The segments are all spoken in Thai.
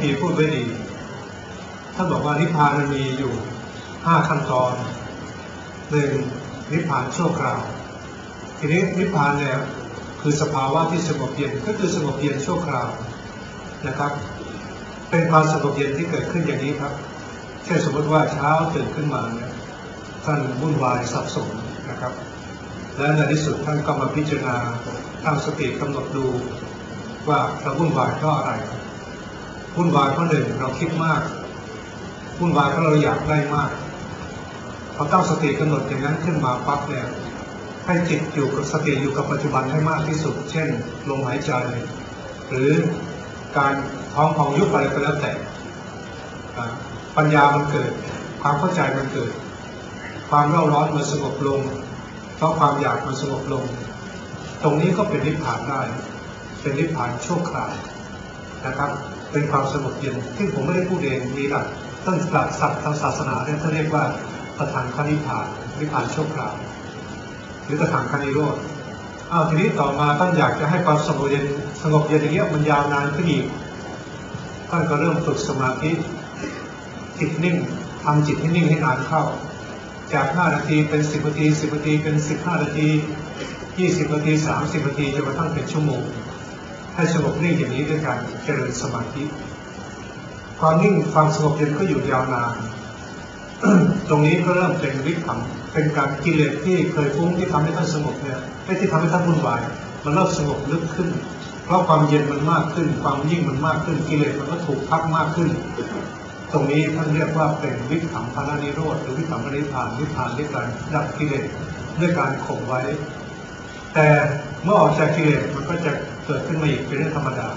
พีพูดไว้ดีท่านบอกว่านิพพานมันมีอยู่ห้าขั้นตอนหนึ่งนิพพานชั่วคราวทีนี้นิพพานเนี่ยคือสภาวะที่สงบเย็นก็คือสงบเย็นชั่วคราวนะครับ เป็นความสงบเย็นที่เกิดขึ้นอย่างนี้ครับเช่นสมมติว่าเช้าตื่นขึ้นมาเนี่ยท่านวุ่นวายสับสนนะครับ และในที่สุดท่านก็มาพิจารณาตั้งสติกำหนดดูว่าเราวุ่นวายเพราะอะไร วุ่นวายเพราะหนึ่งเราคิดมากวุ่นวายเพราะเราอยากได้มากพอตั้งสติกำหนดอย่างนั้นขึ้นมาปั๊บเนี่ยให้จิตอยู่กับสติอยู่กับปัจจุบันให้มากที่สุด เช่นลมหายใจ หรือการท้องพองยุบอะไรก็แล้วแต่ปัญญามันเกิด ความเข้าใจมันเกิด ความเร่าร้อนมันสงบลงเพราะความอยากมันสงบลง ตรงนี้ก็เป็นนิพพานได้ เป็นนิพพานชั่วคราวนะครับ เป็นความสงบเย็นที่ผมไม่ได้พูดเองมีหลักต้นหลักศัพท์ทางศาสนาเนี่ยท่าเรียกว่าประธานคณิพานนิพานชั่วคราวหรือประธานคณิโรธอ้าวทีนี้ต่อมาท่านอยากจะให้ความสงบเย็นสงบเย็นอย่างเงี้ยมันยาวนานขึ้นอีกท่านก็เริ่มฝึกสมาธิจิตนิ่งทำจิตให้นิ่งให้นานเข้า จาก 5 นาทีเป็น10นาที10นาทีเป็น 15 นาที 20 นาที 30 นาทีจนกระทั่งเป็นชั่วโมง ให้สงบนิ่งอย่างนี้ด้วยการเจริญสมาธิ ความนิ่งความสงบเย็นก็อยู่ยาวนาน ตรงนี้ก็เริ่มเป็นวิถัมเป็นการกิเลสที่เคยฟุ้งที่ทำให้ท่านสงบเนี่ยไม่ที่ทำให้ท่านวุ่นวาย มันเริ่มสงบลึกขึ้น เพราะความเย็นมันมากขึ้น ความยิ่งมันมากขึ้น กิเลสมันก็ถูกพักมากขึ้น ตรงนี้ท่านเรียกว่าเป็นวิถัมพานานิโรธหรือวิถัมพนิพานวิพานด้วยการดับกิเลสด้วยการข่มไว้ แต่เมื่อออกจากกิเลสมันก็จะ กิดขึ้นมาอีกเป็นเรื่องธรรมดา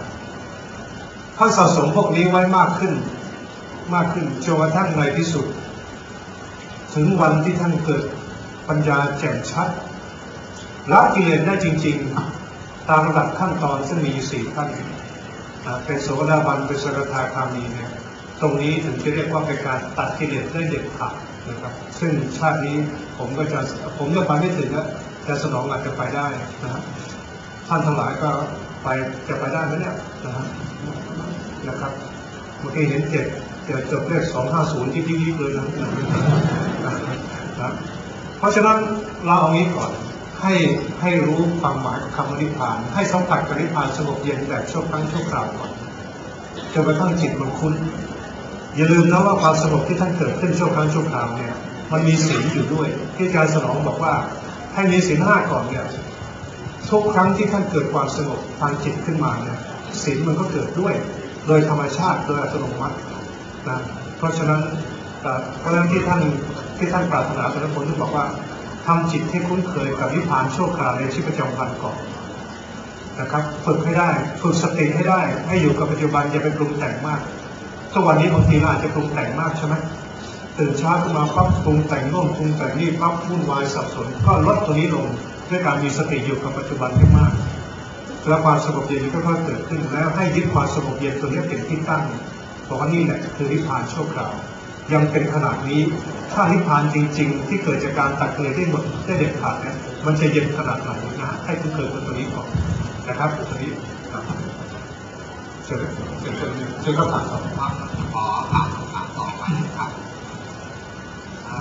ท่านสะสมพวกนี้ไว้มากขึ้น มากขึ้นจนกระทั่งในที่สุด ถึงวันที่ท่านเกิดปัญญาแจ่มชัดละกิเลสได้จริง ๆ ตามระดับขั้นตอนซึ่งมีสี่ขั้นเป็นโสดาบันเป็นสกทาคามีเนี่ยตรงนี้ถึงจะเรียกว่าเป็นการตัดกิเลสได้เด็ดขาดนะครับ ซึ่งชาตินี้ผมก็จะผมจะไปไม่ถึงนะแต่สนองอาจจะไปได้นะท่านทั้งหลายก็ ไปจะไปได้ไหมเนี่ยนะครับนะครับเมื่อกี้เห็นเจ็ดเจ็ดจบเลขสองห้าศูนย์ที่ที่นี่เลยนะนะเพราะฉะนั้นเราเอางี้ก่อนให้ให้รู้ความหมายคำนิพพาน ให้สัมผัสกับนิพพานสงบเย็นแบบชั่วครั้งชั่วคราวก่อนจนกระทั่งจิตมันคุ้นอย่าลืมนะว่าความสงบที่ท่านเกิดขึ้นชั่วครั้งชั่วคราวเนี่ยมันมีศีลอยู่ด้วยที่อาจารย์สนองบอกว่าให้มีศีลห้าก่อนเนี่ย ทุกครั้งที่ท่านเกิดความสงบทางจิตขึ้นมาเนี่ยศีลมันก็เกิดด้วย โดยธรรมชาติโดยอัตโนมัตินะเพราะฉะนั้นเพราะฉะนั้นที่ท่านที่ท่านปรารถนาเป็นผลที่บอกว่าทำจิตให้คุ้นเคยกับนิพพานชั่วคราวในชีวิตประจำวันก่อนนะครับฝึกให้ได้ฝึกสติให้ได้ ให้อยู่กับปัจจุบันอย่าไปปรุงแต่งมากทุกวันนี้บางทีเราอาจจะปรุงแต่งมากใช่ไหมตื่นเช้าขึ้นมาปั๊บปรุงแต่งโน่นปรุงแต่งนี่ปั๊บวุ่นวายสับสน ก็ลดตัวนี้ลง ด้วยการมีสติอยู่กับปัจจุบันให้มาก แล้วความสงบเย็นก็ค่อยเกิดขึ้นแล้วให้ยึดความสงบเย็นตัวนี้เป็นที่ตั้งบอกว่านี่แหละคือนิพพานชั่วคราว ยังเป็นขนาดนี้ถ้านิพพานจริง ๆ ที่เกิดจากการตัดเกลือได้หมดได้เด็ดขาดเนี่ยมันจะเย็นขนาดไหนนะให้คุณเกิดตัวนี้ก่อนนะครับตัวนี้เชิญเชิญเชิญเชิญคำถามต่อครับขอถามคำถามต่อไปครับ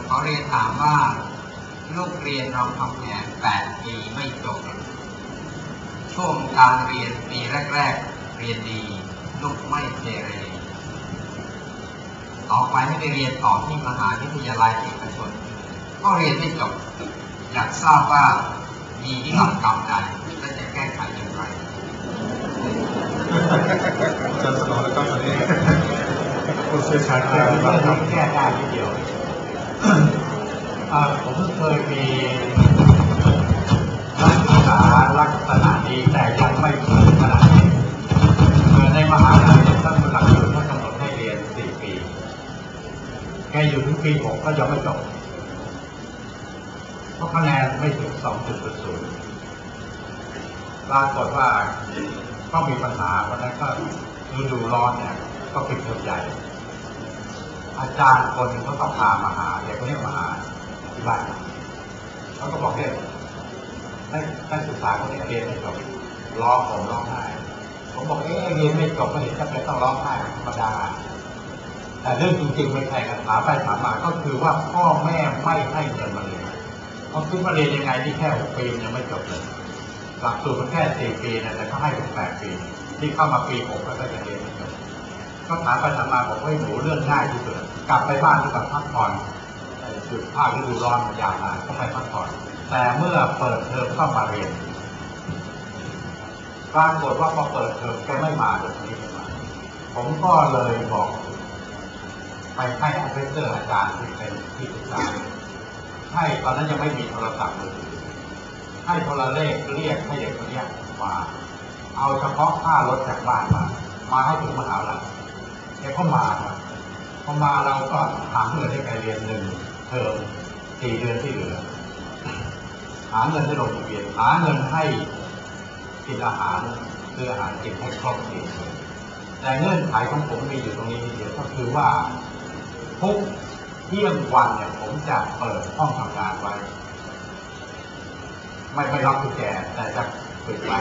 ขอเรียนถามว่า ลูกเรียนเราทำแผนแปดปีไม่จบ ช่วงการเรียนปีแรก ๆ เรียนดี ลูกไม่เกเรต่อไปให้ไปเรียนต่อที่มหาวิทยาลัยเอกชน ก็เรียนไม่จบ อยากทราบว่ามีวิธีกรรมใดและจะแก้ไขอย่างไรจะสนองแล้วก็ตอนนี้ผู้เชี่ยวชาญการาทำแก้ได้ทีเดียว ผมเคยมีนักศึกษาลักษณะนี้แต่ยังไม่ถึงขนาดนี้ในมหาลัยท่านหลักสูตรท่านกำหนดให้เรียนสี่ปีแกอยู่ถึงปีหกก็ยังไม่จบเพราะคะแนนไม่ถึงสองจุดศูนย์ปรากฏว่าก็มีปัญหาวันนั้นก็ฤดูร้อนเนี่ยก็ปิดเทอมใหญ่ อาจารย์คนหนึ่งเขาก็พามาหาเด็กคนนี้มาหา ที่บ้านเขาก็บอกเนี่ยได้ได้ศึกษาคนนี้เรียนไม่จบร้องผมร้องไห้ผมบอกเอ๊ะเรียนไม่จบไม่เห็นจะเป็นต้องร้องไห้ธรรมดาแต่เรื่องจริงๆไม่ใช่กันถามไปถามมาก็คือว่าพ่อแม่ไม่ให้เงินมาเรียนเขาคิดว่าเรียนยังไงที่แค่หกปียังไม่จบเลยหลักสูตรมันแค่สี่ปีนะแต่เขาให้ถึงแปดปี ที่เข้ามาปีหกก็จะเรียนไม่จบก็ถามไปถามมาบอกว่าให้หนูเรื่องง่ายที่สุดกลับไปบ้านดีกว่าพักผ่อน ไอ้จุดภาคฤดูร้อนมันยาวนานก็ไปพักผ่อนแต่เมื่อเปิดเทอมเข้ามาเรียนปรากฏว่าพอเปิดเทอมแกไม่มาเดี๋ยวนี้ไม่มาผมก็เลยบอก ไปให้อาเซอร์อาจารย์ที่เป็นที่ปรึกษาให้ตอนนั้นยังไม่มีโทรศัพท์มือถือให้โทรเลขเรียกให้เด็กคนเนี้มาเอาเฉพาะค่ารถจากบ้านมา มาให้ถึงมหาลัยแกก็มาครับพอมาเราก็ถามเงินให้แกเรียนหนึ่ง เทอมสี่เดือนที่เหลือ หาเงินให้ลงทะเบียนหาเงินให้กินอาหารซื้ออาหารกินให้ครบสี่เดือนแต่เงื่อนไขของผมมีอยู่ตรงนี้เดียวก็คือว่าทุกเที่ยงวันเนี่ยผมจะเปิดห้องทำงานไว้ ไม่ไม่ล็อกกุญแจแต่จะปิดไว้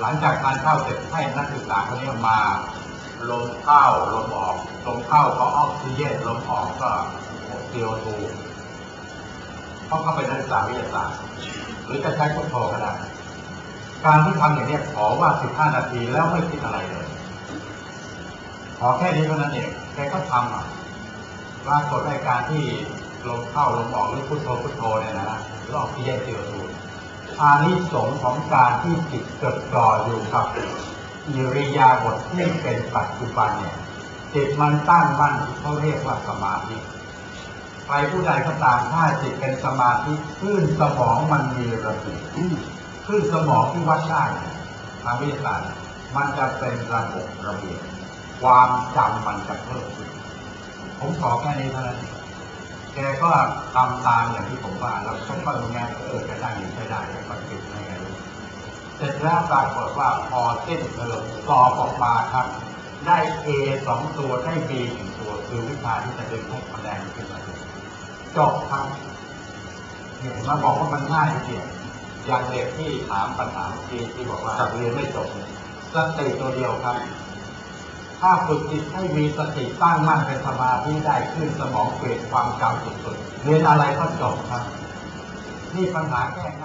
หลังจากทานข้าวเสร็จให้นักศึกษาคนนี้มาลมเข้าลมออกลมเข้าก็ออกซิเจนลมออกก็ CO2 เพราะเขาเป็นนักศึกษาวิทยาศาสตร์ หรือจะใช้พุทโธก็ได้การที่ทำอย่างนี้ขอว่า 15 นาทีแล้วไม่คิดอะไรเลย ขอแค่นี้เท่านั้นเองแกก็ทำอะปรากฏในการที่ลมเข้าลมออกหรือพุทโธพุทโธเนี่ยนะหรือออกซิเจน CO2 อานิสงส์ของการที่จิตจดจ่ออยู่กับอิริยาบถที่เป็นปัจจุบันเนี่ยจิตมันตั้งมั่นเขาเรียกว่าสมาธิ ใครผู้ใดก็ตามถ้าจิตเป็นสมาธิคลื่นสมองมันมีระเบียบคลื่นสมองที่วัดได้ทางวิทยาศาสตร์มันจะเป็นระบบระเบียบความจำมันจะเพิ่มขึ้นผมขอแค่นี้เท่านั้นแกก็ทำตามอย่างที่ผมว่าแล้วก็ค่อยๆแง่เออจะได้อยู่ใช้ได้แล้วก็ติดให้ไงรู้เสร็จแล้วปรากฏว่าพอเส้นเทอมสอบออกมาครับ ได้ A สองตัวได้ B หนึ่งตัวคือวิชาที่จะดึงให้คะแนนขึ้นมา จบครับเห็นมาบอกว่ามันง่ายทีเดียวอย่างเด็กที่ถามปัญหาที่ที่บอกว่าเรียนไม่จบเนี่ยสติตัวเดียวครับ ถ้าฝึกจิตให้มีสติตั้งมั่นเป็นสมาธิได้ขึ้นสมองเปลี่ยนความจำสุดๆเรียนอะไรก็จบครับ นี่ปัญหาแก้ง่าย